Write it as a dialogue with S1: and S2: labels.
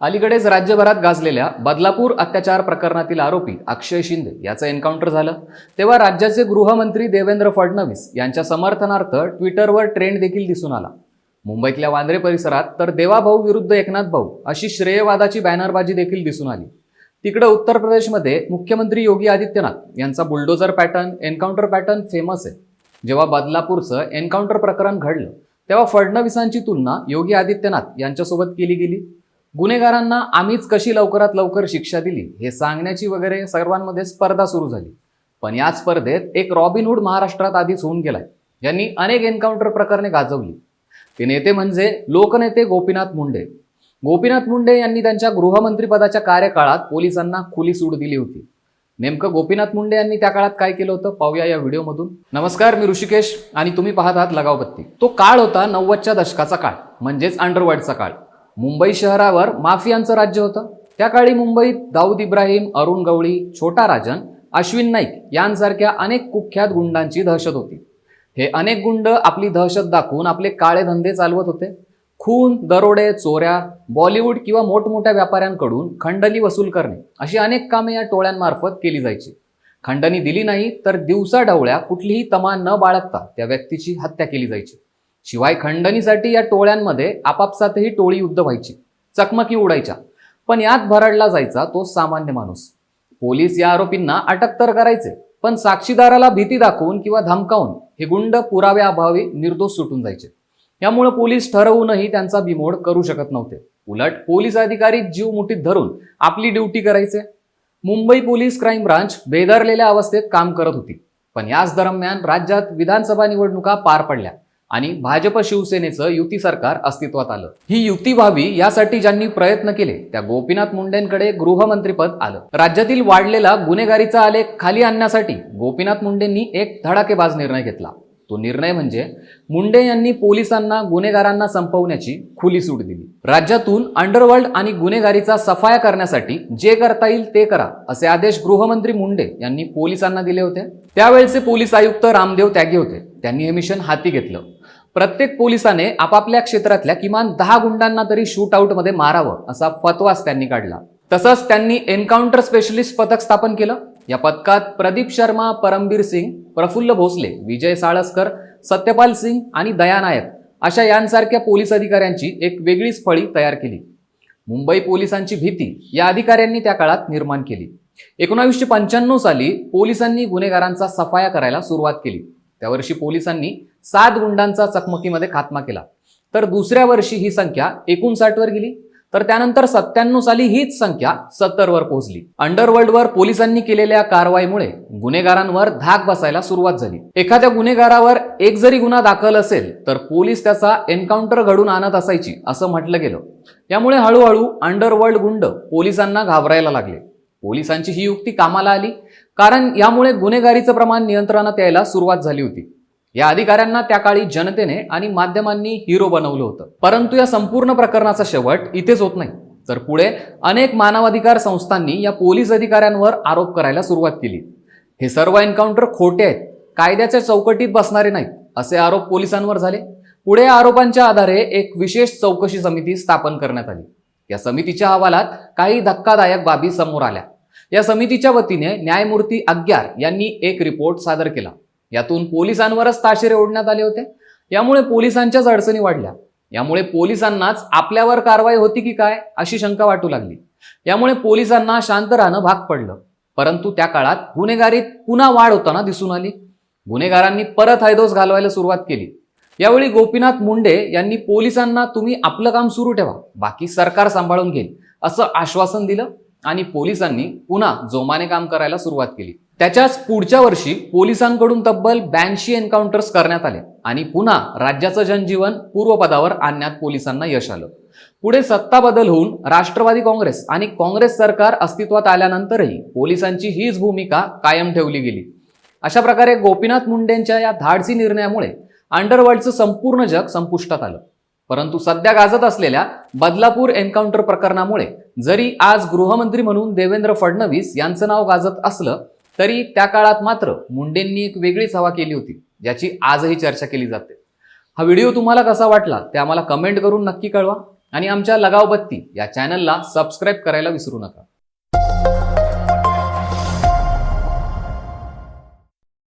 S1: अलीकडेच राज्यभरात गाजलेल्या बदलापूर अत्याचार प्रकरणातील आरोपी अक्षय शिंदे याचं एन्काउंटर झालं. तेव्हा राज्याचे गृहमंत्री देवेंद्र फडणवीस यांच्या समर्थनार्थ ट्विटरवर ट्रेंड देखील दिसून आला. मुंबईतल्या वांद्रे परिसरात तर देवाभाऊ विरुद्ध एकनाथ भाऊ अशी श्रेयवादाची बॅनरबाजी देखील दिसून आली. तिकडं उत्तर प्रदेशमध्ये मुख्यमंत्री योगी आदित्यनाथ यांचा bulldozer pattern encounter pattern famous आहे. जेव्हा बदलापूरचं एन्काउंटर प्रकरण घडलं तेव्हा फडणवीसांची तुलना योगी आदित्यनाथ यांच्यासोबत केली गेली. गुन्हेगारांना आम्हीच कशी लवकरात लवकर शिक्षा दिली हे सांगण्याची वगैरे सर्वांमध्ये स्पर्धा सुरू झाली. पण या स्पर्धेत एक रॉबिनहूड महाराष्ट्रात आधीच होऊन गेलाय. ज्यांनी अनेक एन्काउंटर प्रकरणे गाजवली. ते नेते म्हणजे लोकनेते गोपीनाथ मुंडे. गोपीनाथ मुंडे यांनी त्यांच्या गृहमंत्रीपदाच्या कार्यकाळात पोलिसांना खुली सूट दिली होती. नेमकं गोपीनाथ मुंडे यांनी त्या काळात काय केलं होतं? पाहूया या व्हिडिओमधून. नमस्कार मी ऋषिकेश आणि तुम्ही पाहत आहात लगावबत्ती तो काळ होता नव्वदच्या दशकाचा काळ म्हणजेच अंडरवर्ल्डचा काळ. मुंबई शहरावर माफियांचं राज्य होतं. त्या काळी मुंबईत दाऊद इब्राहिम अरुण गवळी छोटा राजन अश्विन नाईक यांसारख्या अनेक कुख्यात गुंडांची दहशत होती. हे अनेक गुंड आपली दहशत दाखवून आपले काळे धंदे चालवत होते. खून दरोडे चोऱ्या बॉलिवूड किंवा मोठमोठ्या व्यापाऱ्यांकडून खंडणी वसूल करणे अशी अनेक कामे या टोळ्यांमार्फत केली जायची. खंडणी दिली नाही तर दिवसा ढवळ्या कुठलीही तमा न बाळगता त्या व्यक्तीची हत्या केली जायची. शिवाय खंडणीसाठी या टोळ्यांमध्ये आपापसातही टोळी युद्ध व्हायची चकमकी उडायच्या. पण यात भरडला जायचा तो सामान्य माणूस. पोलीस या आरोपींना अटक तर करायचे पण साक्षीदाराला भीती दाखवून किंवा धमकावून हे गुंड पुराव्याअभावी निर्दोष सुटून जायचे. यामुळे पोलीस ठरवूनही त्यांचा बिमोड करू शकत नव्हते. उलट पोलीस अधिकारी जीव मुठीत धरून आपली ड्युटी करायचे. मुंबई पोलीस क्राईम ब्रांच बेदरलेल्या अवस्थेत काम करत होती. पण याच दरम्यान राज्यात विधानसभा निवडणुका पार पडल्या. आणि भाजप शिवसेनेचं युती सरकार अस्तित्वात आलं. ही युती व्हावी यासाठी ज्यांनी प्रयत्न केले त्या गोपीनाथ मुंडेंकडे गृहमंत्रीपद आलं. राज्यातील वाढलेला गुन्हेगारीचा आलेख खाली आणण्यासाठी गोपीनाथ मुंडेंनी एक धडाकेबाज निर्णय घेतला. तो निर्णय म्हणजे मुंडे यांनी पोलिसांना गुन्हेगारांना संपवण्याची खुली सूट दिली. राज्यातून अंडरवर्ल्ड आणि गुन्हेगारीचा सफाया करण्यासाठी जे करता येईल ते करा असे आदेश गृहमंत्री मुंडे यांनी पोलिसांना दिले होते. त्यावेळचे पोलीस आयुक्त रामदेव त्यागी होते. त्यांनी हे मिशन हाती घेतलं. प्रत्येक पोलिसाने आपापल्या क्षेत्रातल्या किमान दहा गुंडांना तरी शूट आऊटमध्ये मारावं असा फतवाच त्यांनी काढला. तसंच त्यांनी एन्काउंटर स्पेशलिस्ट पथक स्थापन केलं. या पथकात प्रदीप शर्मा परमबीर सिंग प्रफुल्ल भोसले विजय साळसकर सत्यपाल सिंग आणि दयानायक अशा यांसारख्या पोलीस अधिकाऱ्यांची एक वेगळीच फळी तयार केली. मुंबई पोलिसांची भीती या अधिकाऱ्यांनी त्या काळात निर्माण केली. एकोणावीसशे पंच्याण्णव साली पोलिसांनी गुन्हेगारांचा सफाया करायला सुरुवात केली. त्या वर्षी पोलिसांनी सात गुंडांचा चकमकीमध्ये खात्मा केला. तर दुसऱ्या वर्षी ही संख्या एकोणसाठवर गेली. तर त्यानंतर सत्त्याण्णव साली हीच संख्या सत्तरवर पोहोचली. अंडरवर्ल्डवर पोलिसांनी केलेल्या कारवाईमुळे गुन्हेगारांवर धाक बसायला सुरुवात झाली. एखाद्या गुन्हेगारावर एक जरी गुन्हा दाखल असेल तर पोलीस त्याचा एन्काउंटर घडून आणत असायची असं म्हटलं गेलं. यामुळे हळूहळू अंडरवर्ल्ड गुंड पोलिसांना घाबरायला लागले. पोलिसांची ही युक्ती कामाला आली. कारण यामुळे गुन्हेगारीचं प्रमाण नियंत्रणात यायला सुरुवात झाली होती. या अधिकाऱ्यांना त्या काळी जनतेने आणि माध्यमांनी हिरो बनवलं होतं. परंतु या संपूर्ण प्रकरणाचा शेवट इथेच होत नाही. तर पुढे अनेक मानवाधिकार संस्थांनी या पोलीस अधिकाऱ्यांवर आरोप करायला सुरुवात केली. हे सर्व एन्काउंटर खोटे आहेत. कायद्याच्या चौकटीत बसणारे नाहीत असे आरोप पोलिसांवर झाले. पुढे आरोपांच्या आधारे एक विशेष चौकशी समिती स्थापन करण्यात आली. या समितीच्या अहवालात काही धक्कादायक बाबी समोर आल्या. या समितीच्या वतीने न्यायमूर्ती अग्यार यांनी एक रिपोर्ट सादर केला. यातून पोलिसांवरच ताशेरे ओढण्यात आले होते. यामुळे पोलिसांच्याच अडचणी वाढल्या. यामुळे पोलिसांनाच आपल्यावर कारवाई होती की काय अशी शंका वाटू लागली. यामुळे पोलिसांना शांत राहणं भाग पडलं. परंतु त्या काळात गुन्हेगारीत पुन्हा वाढ होताना दिसून आली. गुन्हेगारांनी परत हैदोस घालवायला सुरुवात केली. यावेळी गोपीनाथ मुंडे यांनी पोलिसांना तुम्ही आपलं काम सुरू ठेवा. बाकी सरकार सांभाळून घेईल. असं आश्वासन दिलं. आणि पोलिसांनी पुन्हा जोमाने काम करायला सुरुवात केली. त्याच्याच पुढच्या वर्षी पोलिसांकडून तब्बल ब्याऐंशी एन्काउंटर्स करण्यात आले आणि पुन्हा राज्याचं जनजीवन पूर्वपदावर आणण्यात पोलिसांना यश आलं. पुढे सत्ता बदल होऊन राष्ट्रवादी काँग्रेस आणि काँग्रेस सरकार अस्तित्वात आल्यानंतरही पोलिसांची हीच भूमिका कायम ठेवली गेली. अशा प्रकारे गोपीनाथ मुंडेंच्या या धाडसी निर्णयामुळे अंडरवर्ल्डचं संपूर्ण जग संपुष्टात आलं. परंतु सध्या गाजत असलेल्या बदलापूर एन्काउंटर प्रकरणामुळे जरी आज गृहमंत्री म्हणून देवेंद्र फडणवीस यांचं नाव गाजत असलं तरी त्या काळात मात्र मुंडेंनी एक वेगळीच हवा केली होती ज्याची आजही चर्चा केली जाते. हा व्हिडिओ तुम्हाला कसा वाटला ते आम्हाला कमेंट करून नक्की कळवा आणि आमच्या लगाव बत्ती या चॅनलला सबस्क्राईब करायला विसरू नका.